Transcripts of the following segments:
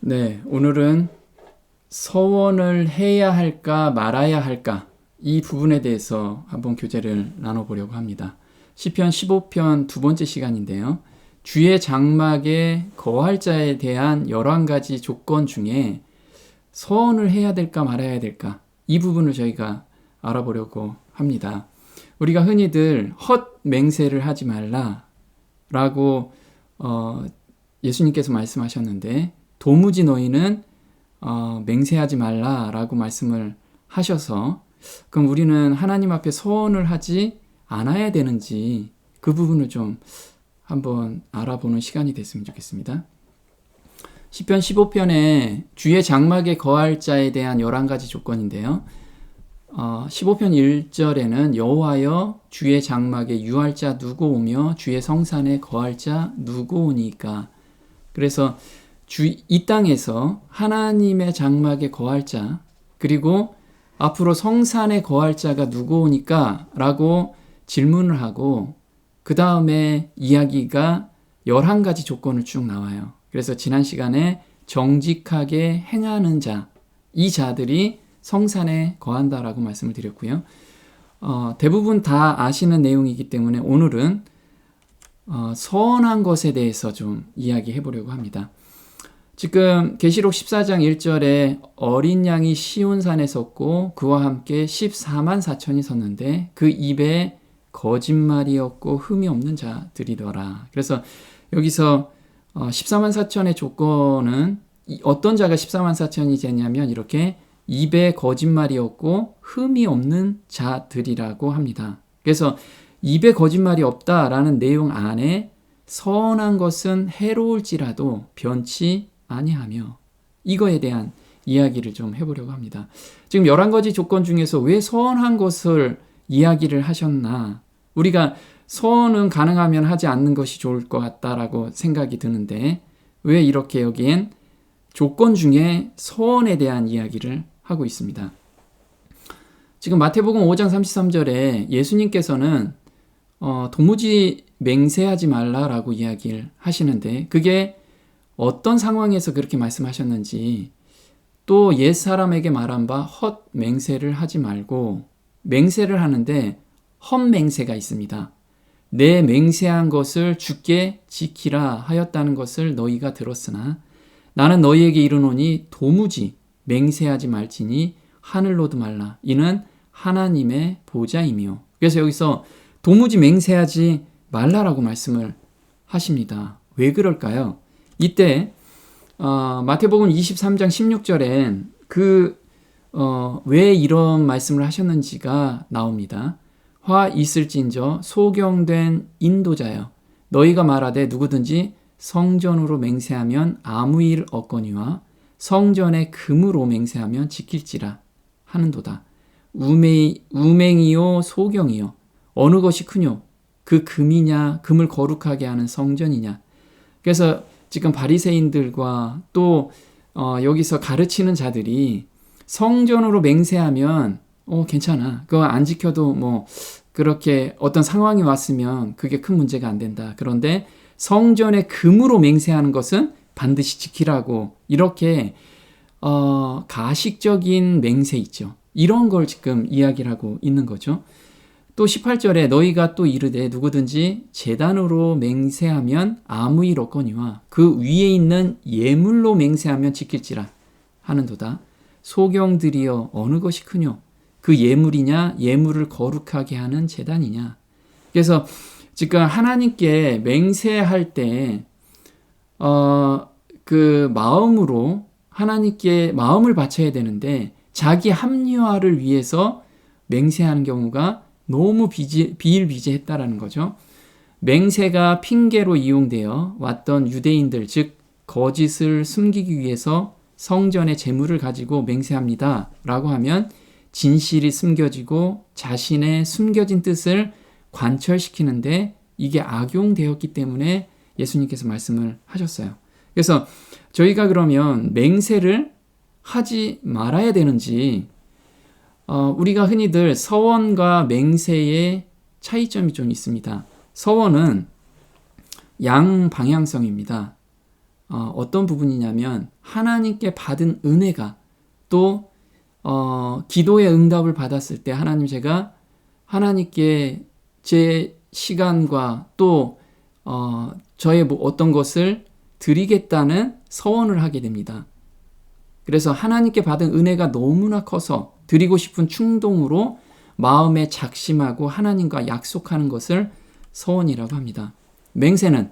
네, 오늘은 서원을 해야 할까 말아야 할까 이 부분에 대해서 한번 교제를 나눠보려고 합니다. 시편 15편 두 번째 시간인데요. 주의 장막에 거할 자에 대한 11가지 조건 중에 서원을 해야 될까 말아야 될까 이 부분을 저희가 알아보려고 합니다. 우리가 흔히들 헛 맹세를 하지 말라라고 어, 예수님께서 말씀하셨는데 도무지 너희는 어, 맹세하지 말라라고 말씀을 하셔서 그럼 우리는 하나님 앞에 소원을 하지 않아야 되는지 그 부분을 좀 한번 알아보는 시간이 됐으면 좋겠습니다. 시편 15편에 주의 장막에 거할 자에 대한 11가지 조건인데요. 어, 15편 1절에는 여호와여 주의 장막에 유할 자 누구 오며 주의 성산에 거할 자 누구 오니까 그래서 주, 이 땅에서 하나님의 장막에 거할 자, 그리고 앞으로 성산에 거할 자가 누구니까? 라고 질문을 하고, 그 다음에 이야기가 11가지 조건을 쭉 나와요. 그래서 지난 시간에 정직하게 행하는 자, 이 자들이 성산에 거한다라고 말씀을 드렸고요. 어, 대부분 다 아시는 내용이기 때문에 오늘은 어, 서원한 것에 대해서 좀 이야기해 보려고 합니다. 지금 계시록 14장 1절에 어린 양이 시온 산에 섰고 그와 함께 14만 4천이 섰는데 그 입에 거짓말이었고 흠이 없는 자들이더라. 그래서 여기서 14만 어, 4천의 조건은 어떤 자가 14만 4천이 되냐면 이렇게 입에 거짓말이었고 흠이 없는 자들이라고 합니다. 그래서 입에 거짓말이 없다라는 내용 안에 선한 것은 해로울지라도 변치 아니하며 이거에 대한 이야기를 좀 해보려고 합니다. 지금 11가지 조건 중에서 왜 선한 것을 이야기를 하셨나? 우리가 소원은 가능하면 하지 않는 것이 좋을 것 같다라고 생각이 드는데 왜 이렇게 여기엔 조건 중에 소원에 대한 이야기를 하고 있습니다. 지금 마태복음 5장 33절에 예수님께서는 어, 도무지 맹세하지 말라라고 이야기를 하시는데 그게 어떤 상황에서 그렇게 말씀하셨는지 또 옛 사람에게 말한 바 헛 맹세를 하지 말고 맹세를 하는데 헛 맹세가 있습니다. 내 맹세한 것을 주께 지키라 하였다는 것을 너희가 들었으나 나는 너희에게 이르노니 도무지 맹세하지 말지니 하늘로도 말라. 이는 하나님의 보좌이며. 그래서 여기서 도무지 맹세하지 말라라고 말씀을 하십니다. 왜 그럴까요? 이때 어, 마태복음 23장 16절엔 그, 어, 왜 이런 말씀을 하셨는지가 나옵니다. 화 있을진저 소경된 인도자여 너희가 말하되 누구든지 성전으로 맹세하면 아무 일 없거니와 성전의 금으로 맹세하면 지킬지라 하는도다. 우맹이, 우맹이요 소경이요 어느 것이 크뇨? 그 금이냐 금을 거룩하게 하는 성전이냐? 그래서 지금 바리새인들과 또 어, 여기서 가르치는 자들이 성전으로 맹세하면 어 괜찮아 그거 안 지켜도 뭐 그렇게 어떤 상황이 왔으면 그게 큰 문제가 안 된다. 그런데 성전의 금으로 맹세하는 것은 반드시 지키라고 이렇게 어, 가식적인 맹세 있죠. 이런 걸 지금 이야기를 하고 있는 거죠. 또 18절에 너희가 또 이르되 누구든지 재단으로 맹세하면 아무 일 없거니와 그 위에 있는 예물로 맹세하면 지킬지라 하는도다. 소경들이여 어느 것이 크뇨? 그 예물이냐 예물을 거룩하게 하는 재단이냐. 그래서 지금 하나님께 맹세할 때 어, 그 마음으로 하나님께 마음을 바쳐야 되는데 자기 합리화를 위해서 맹세하는 경우가 너무 비지, 비일비재했다라는 거죠. 맹세가 핑계로 이용되어 왔던 유대인들, 즉 거짓을 숨기기 위해서 성전의 재물을 가지고 맹세합니다. 라고 하면 진실이 숨겨지고 자신의 숨겨진 뜻을 관철시키는데 이게 악용되었기 때문에 예수님께서 말씀을 하셨어요. 그래서 저희가 그러면 맹세를 하지 말아야 되는지 어, 우리가 흔히들 서원과 맹세의 차이점이 좀 있습니다. 서원은 양방향성입니다. 어, 떤 부분이냐면 하나님께 받은 은혜가 또 어, 기도의 응답을 받았을 때 하나님 제가 하나님께 제 시간과 또 어, 저의 뭐 어떤 것을 드리겠다는 서원을 하게 됩니다. 그래서 하나님께 받은 은혜가 너무나 커서 드리고 싶은 충동으로 마음에 작심하고 하나님과 약속하는 것을 서원이라고 합니다. 맹세는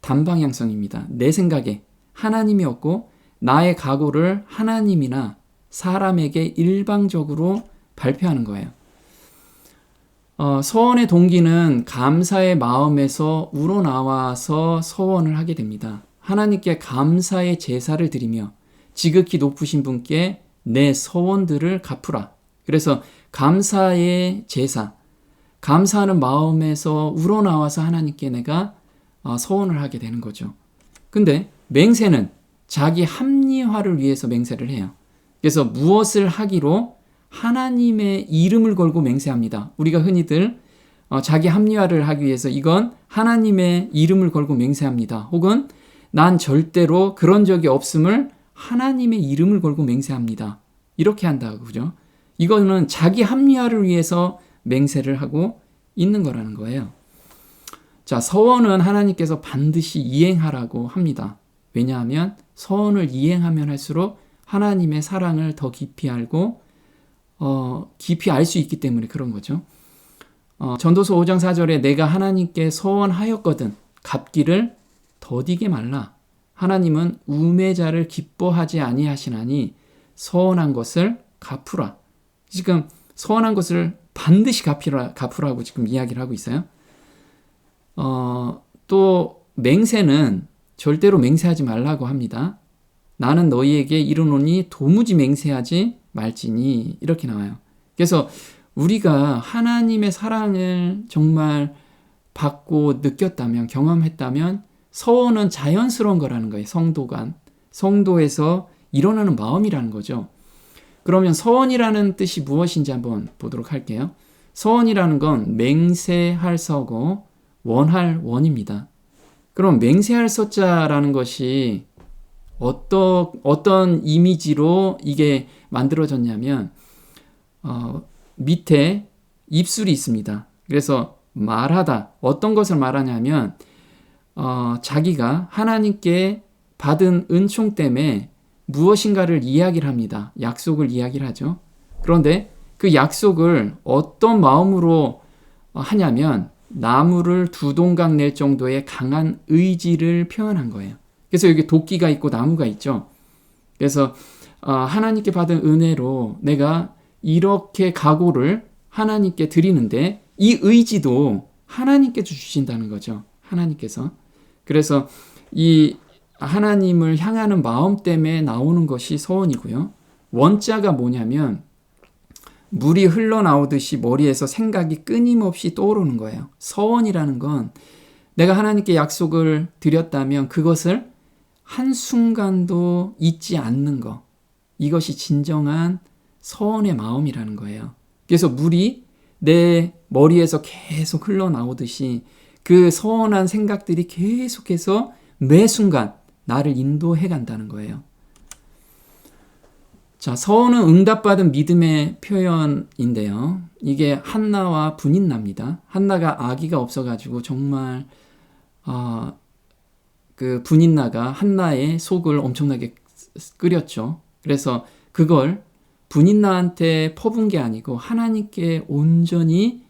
단방향성입니다. 내 생각에 하나님이 없고 나의 각오를 하나님이나 사람에게 일방적으로 발표하는 거예요. 어, 서원의 동기는 감사의 마음에서 우러나와서 서원을 하게 됩니다. 하나님께 감사의 제사를 드리며 지극히 높으신 분께 내 서원들을 갚으라. 그래서 감사의 제사, 감사하는 마음에서 우러나와서 하나님께 내가 어, 서원을 하게 되는 거죠. 근데 맹세는 자기 합리화를 위해서 맹세를 해요. 그래서 무엇을 하기로 하나님의 이름을 걸고 맹세합니다. 우리가 흔히들 어, 자기 합리화를 하기 위해서 이건 하나님의 이름을 걸고 맹세합니다. 혹은 난 절대로 그런 적이 없음을 하나님의 이름을 걸고 맹세합니다. 이렇게 한다고 그죠? 이거는 자기 합리화를 위해서 맹세를 하고 있는 거라는 거예요. 자, 서원은 하나님께서 반드시 이행하라고 합니다. 왜냐하면 서원을 이행하면 할수록 하나님의 사랑을 더 깊이 알고 어, 깊이 알 수 있기 때문에 그런 거죠. 어, 전도서 5장 4절에 내가 하나님께 서원하였거든 갚기를 더디게 말라. 하나님은 우매자를 기뻐하지 아니하시나니 서원한 것을 갚으라. 지금 서원한 것을 반드시 갚으라, 갚으라고 지금 이야기를 하고 있어요. 어, 또 맹세는 절대로 맹세하지 말라고 합니다. 나는 너희에게 이르노니 도무지 맹세하지 말지니 이렇게 나와요. 그래서 우리가 하나님의 사랑을 정말 받고 느꼈다면 경험했다면 서원은 자연스러운 거라는 거예요. 성도 간 성도에서 일어나는 마음이라는 거죠. 그러면 서원이라는 뜻이 무엇인지 한번 보도록 할게요. 서원이라는 건 맹세할 서고 원할 원입니다. 그럼 맹세할 서자라는 것이 어떤 어떤 이미지로 이게 만들어졌냐면 어, 밑에 입술이 있습니다. 그래서 말하다 어떤 것을 말하냐면 어, 자기가 하나님께 받은 은총 때문에 무엇인가를 이야기를 합니다. 약속을 이야기를 하죠. 그런데 그 약속을 어떤 마음으로 하냐면 나무를 두 동강 낼 정도의 강한 의지를 표현한 거예요. 그래서 여기 도끼가 있고 나무가 있죠. 그래서 어, 하나님께 받은 은혜로 내가 이렇게 각오를 하나님께 드리는데 이 의지도 하나님께 주신다는 거죠. 하나님께서. 그래서 이 하나님을 향하는 마음 때문에 나오는 것이 서원이고요. 원자가 뭐냐면 물이 흘러나오듯이 머리에서 생각이 끊임없이 떠오르는 거예요. 서원이라는 건 내가 하나님께 약속을 드렸다면 그것을 한순간도 잊지 않는 것. 이것이 진정한 서원의 마음이라는 거예요. 그래서 물이 내 머리에서 계속 흘러나오듯이 그 서원한 생각들이 계속해서 매 순간 나를 인도해 간다는 거예요. 자, 서원은 응답받은 믿음의 표현인데요. 이게 한나와 분인나입니다. 한나가 아기가 없어가지고 정말 어, 그 분인나가 한나의 속을 엄청나게 끓였죠. 그래서 그걸 분인나한테 퍼분 게 아니고 하나님께 온전히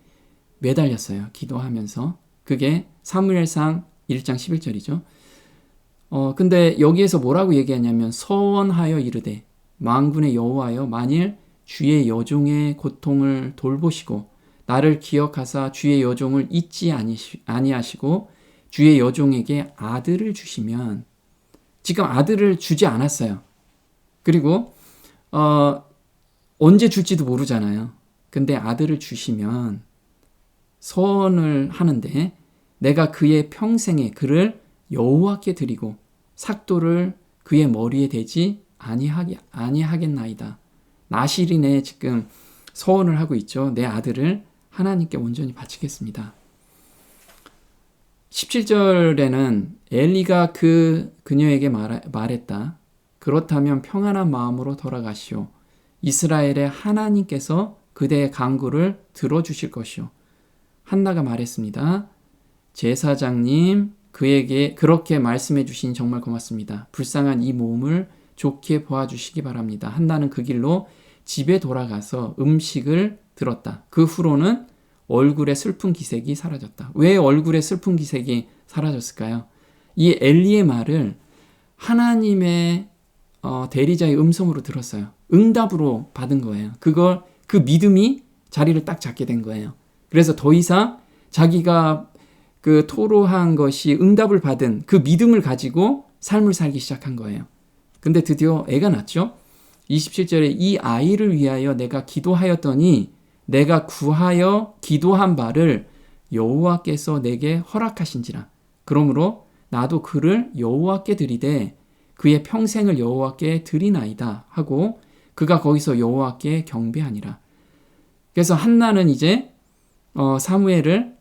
매달렸어요. 기도하면서. 그게 사무엘상 1장 11절이죠. 어, 근데 여기에서 뭐라고 얘기하냐면 서원하여 이르되 망군의 여호와여 만일 주의 여종의 고통을 돌보시고 나를 기억하사 주의 여종을 잊지 아니하시고 주의 여종에게 아들을 주시면 지금 아들을 주지 않았어요. 그리고 어, 언제 줄지도 모르잖아요. 근데 아들을 주시면 서원을 하는데 내가 그의 평생에 그를 여호와께 드리고 삭도를 그의 머리에 대지 아니하게 아니하겠나이다. 나시린에 지금 서원을 하고 있죠. 내 아들을 하나님께 온전히 바치겠습니다. 17절에는 엘리가 그 그녀에게 말, 말했다. 그렇다면 평안한 마음으로 돌아가시오. 이스라엘의 하나님께서 그대의 강구를 들어주실 것이오. 한나가 말했습니다. 제사장님, 그에게 그렇게 말씀해 주신 정말 고맙습니다. 불쌍한 이 몸을 좋게 보아주시기 바랍니다. 한나는 그 길로 집에 돌아가서 음식을 들었다. 그 후로는 얼굴의 슬픈 기색이 사라졌다. 왜 얼굴의 슬픈 기색이 사라졌을까요? 이 엘리의 말을 하나님의 어, 대리자의 음성으로 들었어요. 응답으로 받은 거예요. 그걸 그 믿음이 자리를 딱 잡게 된 거예요. 그래서 더 이상 자기가 그 토로한 것이 응답을 받은 그 믿음을 가지고 삶을 살기 시작한 거예요. 근데 드디어 애가 낳죠. 27절에 이 아이를 위하여 내가 기도하였더니 내가 구하여 기도한 바를 여호와께서 내게 허락하신지라. 그러므로 나도 그를 여호와께 드리되 그의 평생을 여호와께 드리나이다 하고 그가 거기서 여호와께 경배하니라. 그래서 한나는 이제 어, 사무엘을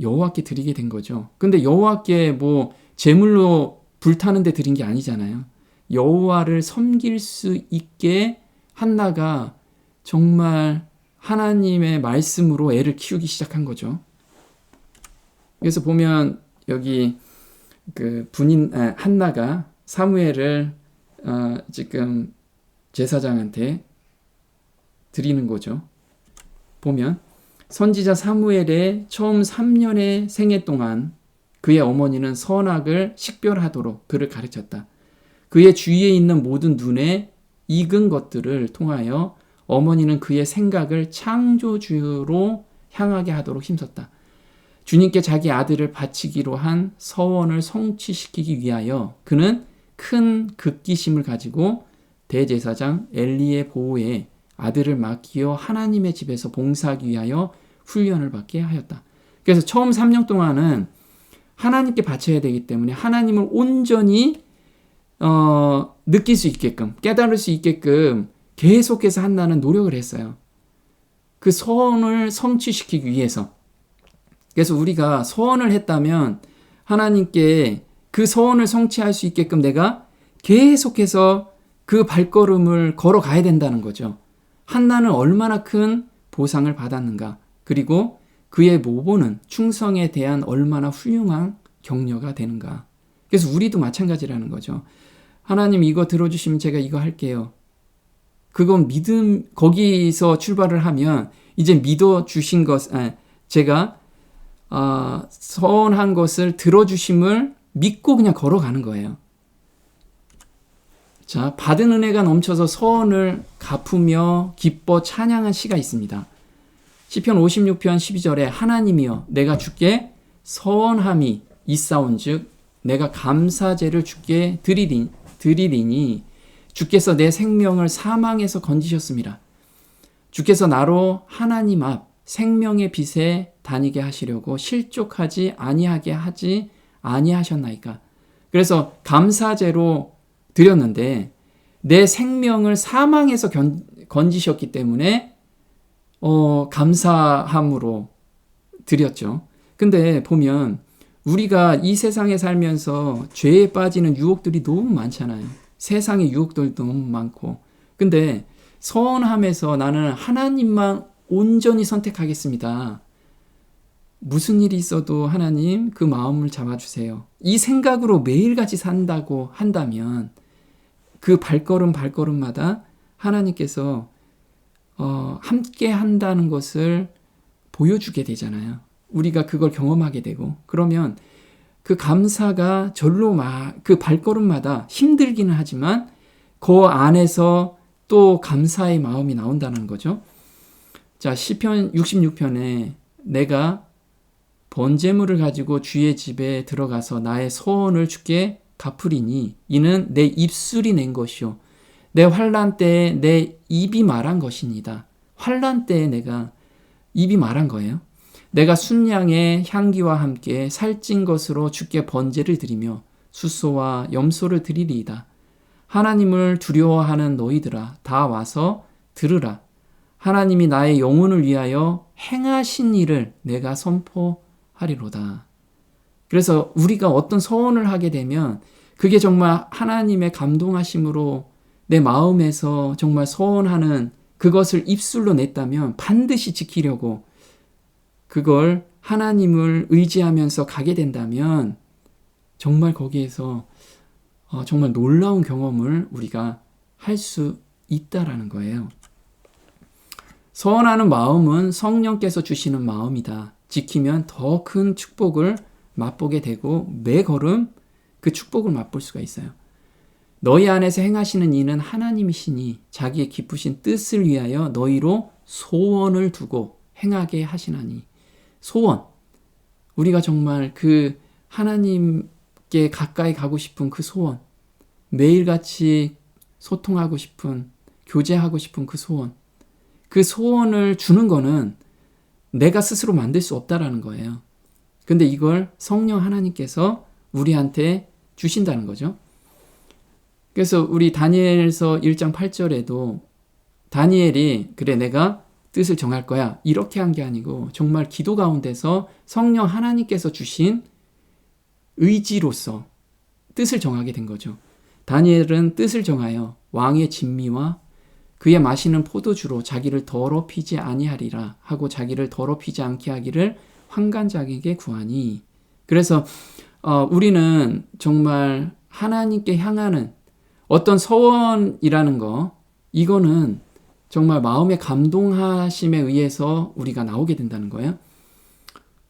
여호와께 드리게 된 거죠. 근데 여호와께 뭐 제물로 불타는데 드린 게 아니잖아요. 여호와를 섬길 수 있게 한나가 정말 하나님의 말씀으로 애를 키우기 시작한 거죠. 그래서 보면 여기 그 분인 아, 한나가 사무엘을 어, 지금 제사장한테 드리는 거죠. 보면 선지자 사무엘의 처음 3년의 생애 동안 그의 어머니는 선악을 식별하도록 그를 가르쳤다. 그의 주위에 있는 모든 눈에 익은 것들을 통하여 어머니는 그의 생각을 창조주로 향하게 하도록 힘썼다. 주님께 자기 아들을 바치기로 한 서원을 성취시키기 위하여 그는 큰 극기심을 가지고 대제사장 엘리의 보호에 아들을 맡기어 하나님의 집에서 봉사하기 위하여 훈련을 받게 하였다. 그래서 처음 3년 동안은 하나님께 바쳐야 되기 때문에 하나님을 온전히 어, 느낄 수 있게끔 깨달을 수 있게끔 계속해서 한나는 노력을 했어요. 그 소원을 성취시키기 위해서. 그래서 우리가 소원을 했다면 하나님께 그 소원을 성취할 수 있게끔 내가 계속해서 그 발걸음을 걸어가야 된다는 거죠. 한나는 얼마나 큰 보상을 받았는가. 그리고 그의 모보는 충성에 대한 얼마나 훌륭한 격려가 되는가. 그래서 우리도 마찬가지라는 거죠. 하나님 이거 들어주시면 제가 이거 할게요. 그건 믿음, 거기서 출발을 하면 이제 믿어주신 것, 아, 제가, 어, 서운한 것을 들어주심을 믿고 그냥 걸어가는 거예요. 자, 받은 은혜가 넘쳐서 서원을 갚으며 기뻐 찬양한 시가 있습니다. 시편 56편 12절에 하나님이여 내가 주께 서원함이 있사온즉 내가 감사제를 주께 드리리, 드리리니 주께서 내 생명을 사망에서 건지셨습니다. 주께서 나로 하나님 앞 생명의 빛에 다니게 하시려고 실족하지 아니하게 하지 아니하셨나이까. 그래서 감사제로 드렸는데 내 생명을 사망에서 견, 건지셨기 때문에 어, 감사함으로 드렸죠. 근데 보면 우리가 이 세상에 살면서 죄에 빠지는 유혹들이 너무 많잖아요. 세상의 유혹들도 너무 많고. 근데 서원함에서 나는 하나님만 온전히 선택하겠습니다. 무슨 일이 있어도 하나님 그 마음을 잡아주세요. 이 생각으로 매일같이 산다고 한다면 그 발걸음 발걸음마다 하나님께서 어, 함께 한다는 것을 보여주게 되잖아요. 우리가 그걸 경험하게 되고 그러면 그 감사가 절로 막 그 발걸음마다 힘들기는 하지만 그 안에서 또 감사의 마음이 나온다는 거죠. 자, 시편 66편에 내가 번제물을 가지고 주의 집에 들어가서 나의 소원을 주께 갚으리니 이는 내 입술이 낸 것이요 내 환란 때에 내 입이 말한 것입니다. 환란 때에 내가 입이 말한 거예요. 내가 순양의 향기와 함께 살찐 것으로 주께 번제를 드리며 숫소와 염소를 드리리이다. 하나님을 두려워하는 너희들아 다 와서 들으라. 하나님이 나의 영혼을 위하여 행하신 일을 내가 선포하리로다. 그래서 우리가 어떤 소원을 하게 되면 그게 정말 하나님의 감동하심으로 내 마음에서 정말 소원하는 그것을 입술로 냈다면 반드시 지키려고 그걸 하나님을 의지하면서 가게 된다면 정말 거기에서 어, 정말 놀라운 경험을 우리가 할 수 있다라는 거예요. 소원하는 마음은 성령께서 주시는 마음이다. 지키면 더 큰 축복을 맛보게 되고 매 걸음 그 축복을 맛볼 수가 있어요. 너희 안에서 행하시는 이는 하나님이시니 자기의 기쁘신 뜻을 위하여 너희로 소원을 두고 행하게 하시나니 소원 우리가 정말 그 하나님께 가까이 가고 싶은 그 소원 매일같이 소통하고 싶은 교제하고 싶은 그 소원 그 소원을 주는 거는 내가 스스로 만들 수 없다라는 거예요. 근데 이걸 성령 하나님께서 우리한테 주신다는 거죠. 그래서 우리 다니엘서 1장 8절에도 다니엘이 그래 내가 뜻을 정할 거야 이렇게 한 게 아니고 정말 기도 가운데서 성령 하나님께서 주신 의지로서 뜻을 정하게 된 거죠. 다니엘은 뜻을 정하여 왕의 진미와 그의 마시는 포도주로 자기를 더럽히지 아니하리라 하고 자기를 더럽히지 않게 하기를 환관자에게 구하니 그래서 어, 우리는 정말 하나님께 향하는 어떤 서원이라는 거 이거는 정말 마음의 감동하심에 의해서 우리가 나오게 된다는 거예요.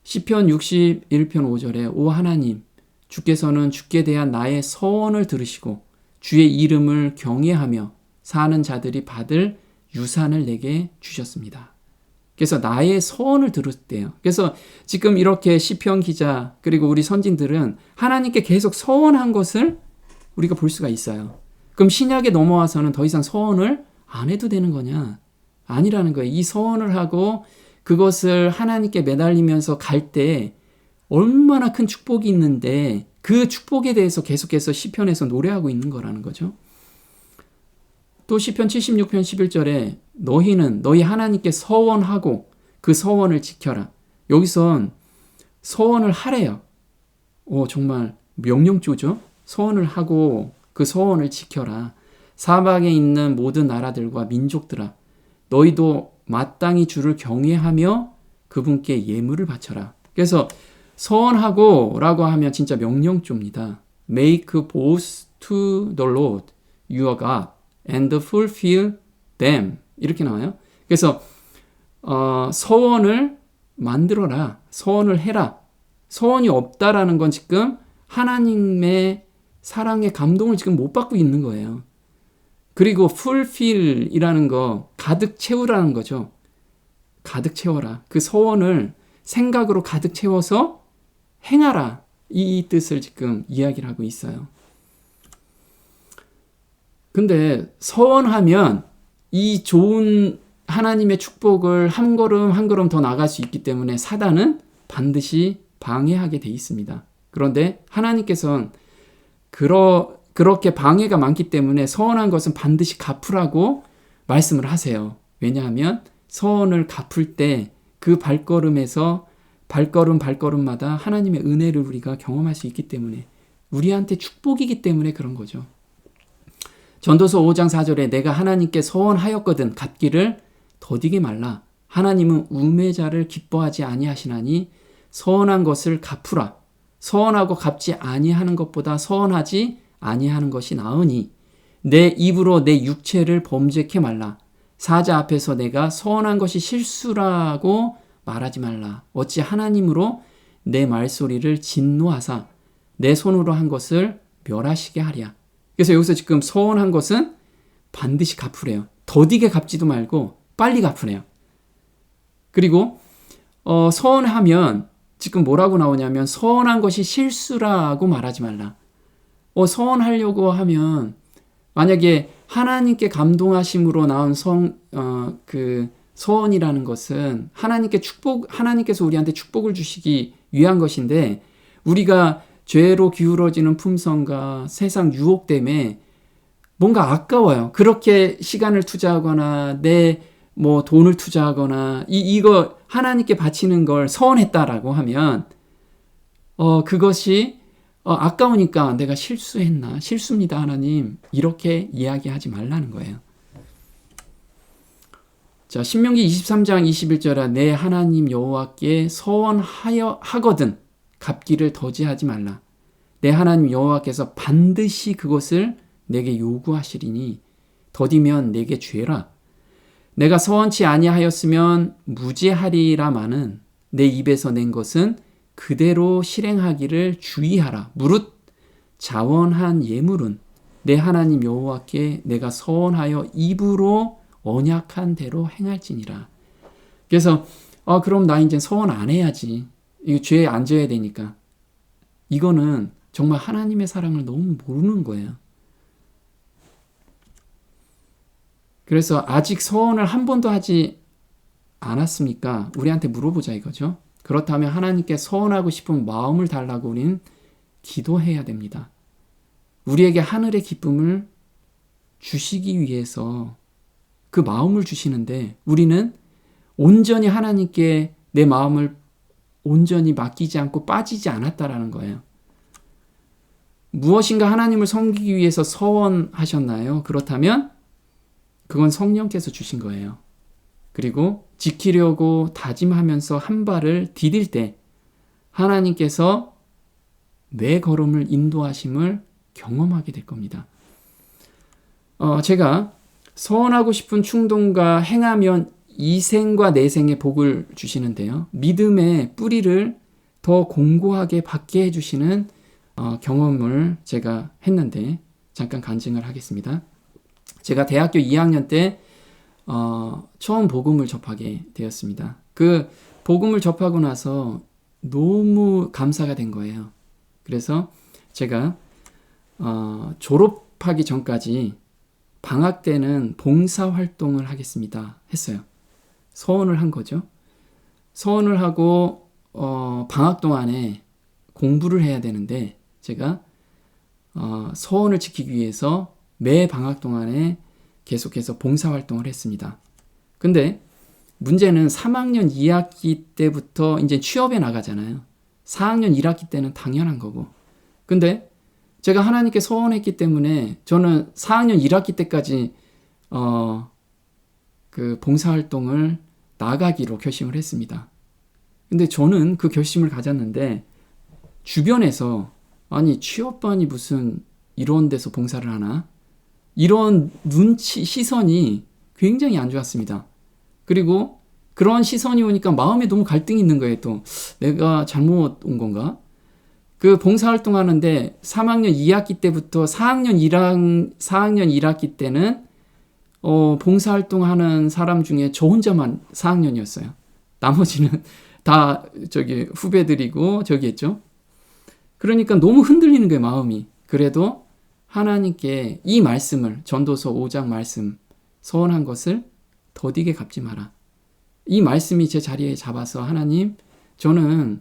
시편 61편 5절에 오 하나님 주께서는 주께 대한 나의 서원을 들으시고 주의 이름을 경외하며 사는 자들이 받을 유산을 내게 주셨습니다. 그래서 나의 서원을 들었대요. 그래서 지금 이렇게 시편 기자 그리고 우리 선진들은 하나님께 계속 서원한 것을 우리가 볼 수가 있어요. 그럼 신약에 넘어와서는 더 이상 서원을 안 해도 되는 거냐? 아니라는 거예요. 이 서원을 하고 그것을 하나님께 매달리면서 갈 때 얼마나 큰 축복이 있는데 그 축복에 대해서 계속해서 시편에서 노래하고 있는 거라는 거죠. 또 시편 76편 11절에 너희는 너희 하나님께 서원하고 그 서원을 지켜라. 여기선 서원을 하래요. 오, 정말 명령조죠? 서원을 하고 그 서원을 지켜라. 사방에 있는 모든 나라들과 민족들아, 너희도 마땅히 주를 경외하며 그분께 예물을 바쳐라. 그래서 서원하고 라고 하면 진짜 명령조입니다. Make boast to the Lord your God and fulfill them. 이렇게 나와요. 그래서 어, 서원을 만들어라. 서원을 해라. 서원이 없다라는 건 지금 하나님의 사랑의 감동을 지금 못 받고 있는 거예요. 그리고 fulfill이라는 거 가득 채우라는 거죠. 가득 채워라. 그 서원을 생각으로 가득 채워서 행하라. 이 뜻을 지금 이야기를 하고 있어요. 근데 서원하면 이 좋은 하나님의 축복을 한 걸음 한 걸음 더 나갈 수 있기 때문에 사단은 반드시 방해하게 돼 있습니다. 그런데 하나님께서는 그러, 그렇게 방해가 많기 때문에 서원한 것은 반드시 갚으라고 말씀을 하세요. 왜냐하면 서원을 갚을 때 그 발걸음에서 발걸음 발걸음마다 하나님의 은혜를 우리가 경험할 수 있기 때문에 우리한테 축복이기 때문에 그런 거죠. 전도서 5장 4절에 내가 하나님께 서원하였거든 갚기를 더디게 말라. 하나님은 우매자를 기뻐하지 아니하시나니 서원한 것을 갚으라. 서원하고 갚지 아니하는 것보다 서원하지 아니하는 것이 나으니 내 입으로 내 육체를 범죄케 말라. 사자 앞에서 내가 서원한 것이 실수라고 말하지 말라. 어찌 하나님으로 내 말소리를 진노하사 내 손으로 한 것을 멸하시게 하랴. 그래서 여기서 지금 서원한 것은 반드시 갚으래요. 더디게 갚지도 말고 빨리 갚으래요. 그리고 어, 서원하면 지금 뭐라고 나오냐면 서원한 것이 실수라고 말하지 말라. 어, 서원하려고 하면 만약에 하나님께 감동하심으로 나온 성, 어, 그 서원이라는 것은 하나님께 축복, 하나님께서 우리한테 축복을 주시기 위한 것인데 우리가 죄로 기울어지는 품성과 세상 유혹 때문에 뭔가 아까워요. 그렇게 시간을 투자하거나 내 뭐 돈을 투자하거나 이 이거 하나님께 바치는 걸 서원했다라고 하면 어, 그것이 어, 아까우니까 내가 실수했나? 실수입니다, 하나님. 이렇게 이야기하지 말라는 거예요. 자, 신명기 23장 21절에 내 하나님 여호와께 서원하여 하거든 갚기를 더지하지 말라. 내 하나님 여호와께서 반드시 그것을 내게 요구하시리니 더디면 내게 죄라. 내가 서원치 아니하였으면 무죄하리라마는 내 입에서 낸 것은 그대로 실행하기를 주의하라. 무릇 자원한 예물은 내 하나님 여호와께 내가 서원하여 입으로 언약한 대로 행할지니라. 그래서 아 그럼 나 이제 서원 안 해야지. 이거 죄에 안 져야 되니까. 이거는 정말 하나님의 사랑을 너무 모르는 거예요. 그래서 아직 서원을 한 번도 하지 않았습니까? 우리한테 물어보자 이거죠. 그렇다면 하나님께 서원하고 싶은 마음을 달라고 우리는 기도해야 됩니다. 우리에게 하늘의 기쁨을 주시기 위해서 그 마음을 주시는데 우리는 온전히 하나님께 내 마음을 온전히 맡기지 않고 빠지지 않았다라는 거예요. 무엇인가 하나님을 섬기기 위해서 서원하셨나요? 그렇다면 그건 성령께서 주신 거예요. 그리고 지키려고 다짐하면서 한 발을 디딜 때 하나님께서 내 걸음을 인도하심을 경험하게 될 겁니다. 어, 제가 서원하고 싶은 충동과 행하면 이생과 내생의 복을 주시는데요. 믿음의 뿌리를 더 공고하게 받게 해주시는 어, 경험을 제가 했는데 잠깐 간증을 하겠습니다. 제가 대학교 2학년 때 어, 처음 복음을 접하게 되었습니다. 그 복음을 접하고 나서 너무 감사가 된 거예요. 그래서 제가 어, 졸업하기 전까지 방학 때는 봉사 활동을 하겠습니다. 했어요. 서원을 한 거죠. 서원을 하고 어, 방학 동안에 공부를 해야 되는데 제가 어, 서원을 지키기 위해서 매 방학 동안에 계속해서 봉사 활동을 했습니다. 근데 문제는 3학년 2학기 때부터 이제 취업에 나가잖아요. 4학년 1학기 때는 당연한 거고. 근데 제가 하나님께 소원했기 때문에 저는 4학년 1학기 때까지 어, 그 봉사활동을 나가기로 결심을 했습니다. 근데 저는 그 결심을 가졌는데 주변에서 아니 취업반이 무슨 이런 데서 봉사를 하나 이런 눈치 시선이 굉장히 안 좋았습니다. 그리고 그런 시선이 오니까 마음에 너무 갈등이 있는 거예요. 또 내가 잘못 온 건가? 그 봉사활동 하는데 3학년 2학기 때부터 4학년 1학, 4학년 1학기 때는 어, 봉사활동 하는 사람 중에 저 혼자만 4학년이었어요. 나머지는 다 저기 후배들이고 저기 했죠. 그러니까 너무 흔들리는 거예요, 마음이. 그래도 하나님께 이 말씀을 전도서 5장 말씀 서원한 것을 더디게 갚지 마라. 이 말씀이 제 자리에 잡아서 하나님 저는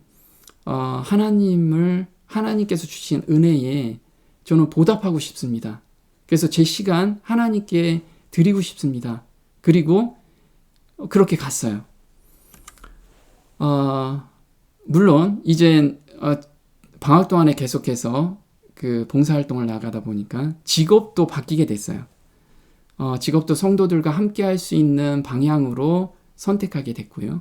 어, 하나님을 하나님께서 주신 은혜에 저는 보답하고 싶습니다. 그래서 제 시간 하나님께 드리고 싶습니다. 그리고 그렇게 갔어요. 어, 물론 이제 어, 방학 동안에 계속해서 그 봉사활동을 나가다 보니까 직업도 바뀌게 됐어요. 어, 직업도 성도들과 함께 할 수 있는 방향으로 선택하게 됐고요.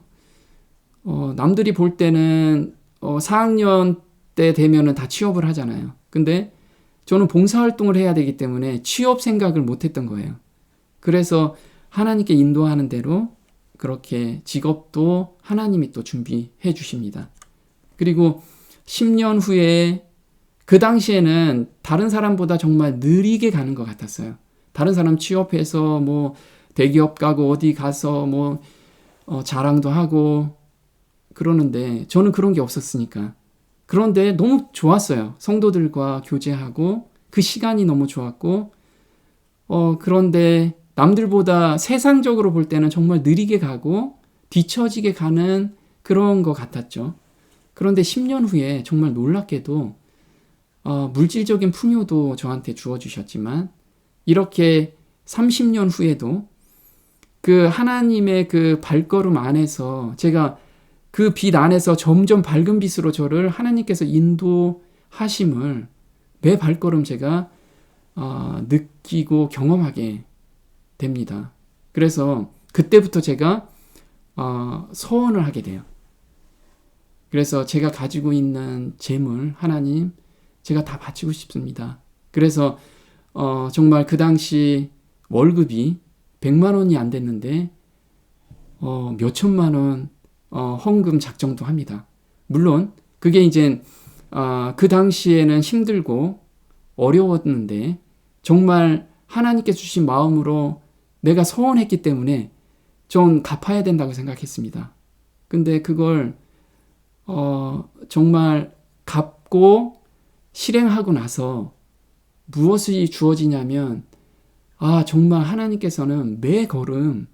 어, 남들이 볼 때는 어, 4학년 때 되면은 다 취업을 하잖아요. 근데 저는 봉사활동을 해야 되기 때문에 취업 생각을 못 했던 거예요. 그래서 하나님께 인도하는 대로 그렇게 직업도 하나님이 또 준비해 주십니다. 그리고 10년 후에 그 당시에는 다른 사람보다 정말 느리게 가는 것 같았어요. 다른 사람 취업해서 뭐 대기업 가고 어디 가서 뭐 어, 자랑도 하고 그러는데 저는 그런 게 없었으니까. 그런데 너무 좋았어요. 성도들과 교제하고 그 시간이 너무 좋았고 어 그런데 남들보다 세상적으로 볼 때는 정말 느리게 가고 뒤처지게 가는 그런 것 같았죠. 그런데 10년 후에 정말 놀랍게도 어, 물질적인 풍요도 저한테 주어주셨지만 이렇게 30년 후에도 그 하나님의 그 발걸음 안에서 제가 그 빛 안에서 점점 밝은 빛으로 저를 하나님께서 인도하심을 매 발걸음 제가 어, 느끼고 경험하게 됩니다. 그래서 그때부터 제가 어, 서원을 하게 돼요. 그래서 제가 가지고 있는 재물 하나님 제가 다 바치고 싶습니다. 그래서 어, 정말 그 당시 월급이 100만 원이 안 됐는데 어, 몇 천만 원 어, 헌금 작정도 합니다. 물론 그게 이제 어, 그 당시에는 힘들고 어려웠는데 정말 하나님께 주신 마음으로 내가 서원했기 때문에 좀 갚아야 된다고 생각했습니다. 근데 그걸 어, 정말 갚고 실행하고 나서 무엇이 주어지냐면 아 정말 하나님께서는 매 걸음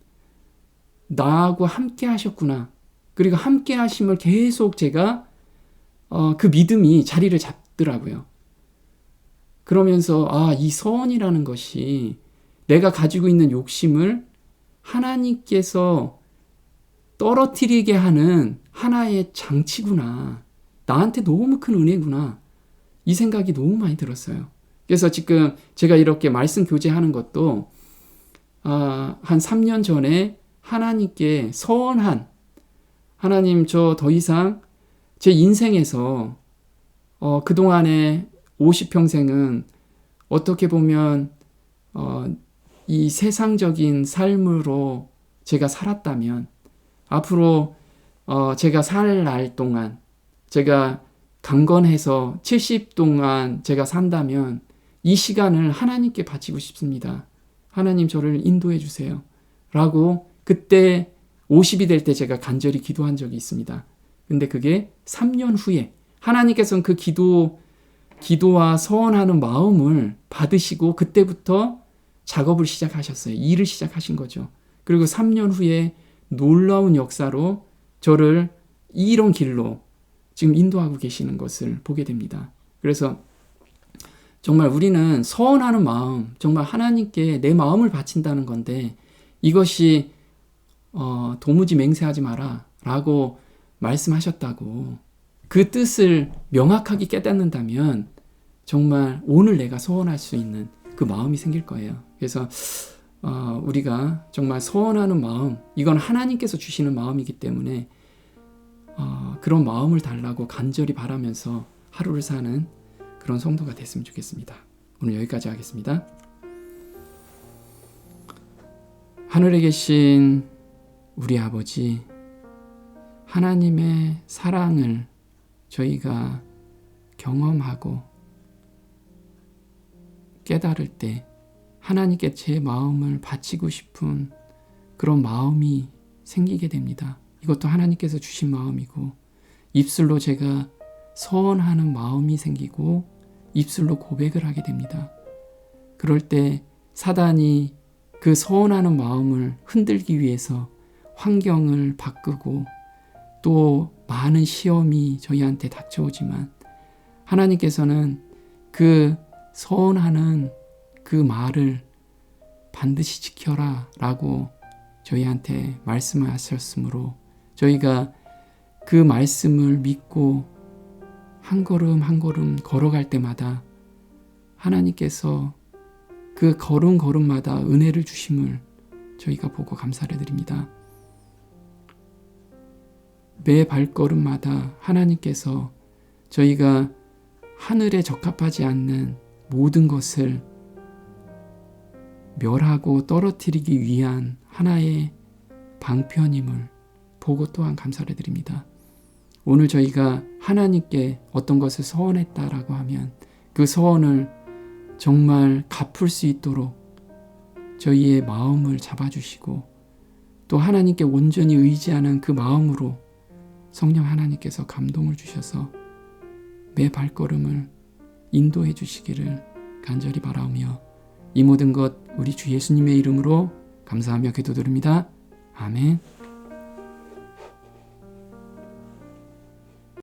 나하고 함께 하셨구나. 그리고 함께 하심을 계속 제가 어, 그 믿음이 자리를 잡더라고요. 그러면서 아, 이 서원이라는 것이 내가 가지고 있는 욕심을 하나님께서 떨어뜨리게 하는 하나의 장치구나. 나한테 너무 큰 은혜구나. 이 생각이 너무 많이 들었어요. 그래서 지금 제가 이렇게 말씀 교제하는 것도 아, 한 3년 전에 하나님께 서원한 하나님 저 더 이상 제 인생에서 어, 그동안에 50평생은 어떻게 보면 어, 이 세상적인 삶으로 제가 살았다면 앞으로 어, 제가 살 날 동안 제가 강건해서 70 동안 제가 산다면 이 시간을 하나님께 바치고 싶습니다. 하나님 저를 인도해 주세요. 라고 그때 50이 될 때 제가 간절히 기도한 적이 있습니다. 근데 그게 3년 후에 하나님께서는 그 기도 기도와 서원하는 마음을 받으시고 그때부터 작업을 시작하셨어요. 일을 시작하신 거죠. 그리고 3년 후에 놀라운 역사로 저를 이런 길로 지금 인도하고 계시는 것을 보게 됩니다. 그래서 정말 우리는 서원하는 마음, 정말 하나님께 내 마음을 바친다는 건데 이것이 어, 도무지 맹세하지 마라 라고 말씀하셨다고 그 뜻을 명확하게 깨닫는다면 정말 오늘 내가 소원할 수 있는 그 마음이 생길 거예요. 그래서 어, 우리가 정말 소원하는 마음, 이건 하나님께서 주시는 마음이기 때문에 어, 그런 마음을 달라고 간절히 바라면서 하루를 사는 그런 성도가 됐으면 좋겠습니다. 오늘 여기까지 하겠습니다. 하늘에 계신 우리 아버지, 하나님의 사랑을 저희가 경험하고 깨달을 때 하나님께 제 마음을 바치고 싶은 그런 마음이 생기게 됩니다. 이것도 하나님께서 주신 마음이고 입술로 제가 서원하는 마음이 생기고 입술로 고백을 하게 됩니다. 그럴 때 사단이 그 서원하는 마음을 흔들기 위해서 환경을 바꾸고 또 많은 시험이 저희한테 닥쳐오지만 하나님께서는 그 서원하는 그 말을 반드시 지켜라 라고 저희한테 말씀하셨으므로 저희가 그 말씀을 믿고 한 걸음 한 걸음 걸어갈 때마다 하나님께서 그 걸음 걸음마다 은혜를 주심을 저희가 보고 감사를 드립니다. 매 발걸음마다 하나님께서 저희가 하늘에 적합하지 않는 모든 것을 멸하고 떨어뜨리기 위한 하나의 방편임을 보고 또한 감사를 드립니다. 오늘 저희가 하나님께 어떤 것을 서원했다라고 하면 그 서원을 정말 갚을 수 있도록 저희의 마음을 잡아주시고 또 하나님께 온전히 의지하는 그 마음으로 성령 하나님께서 감동을 주셔서 매 발걸음을 인도해 주시기를 간절히 바라오며 이 모든 것 우리 주 예수님의 이름으로 감사하며 기도드립니다. 아멘.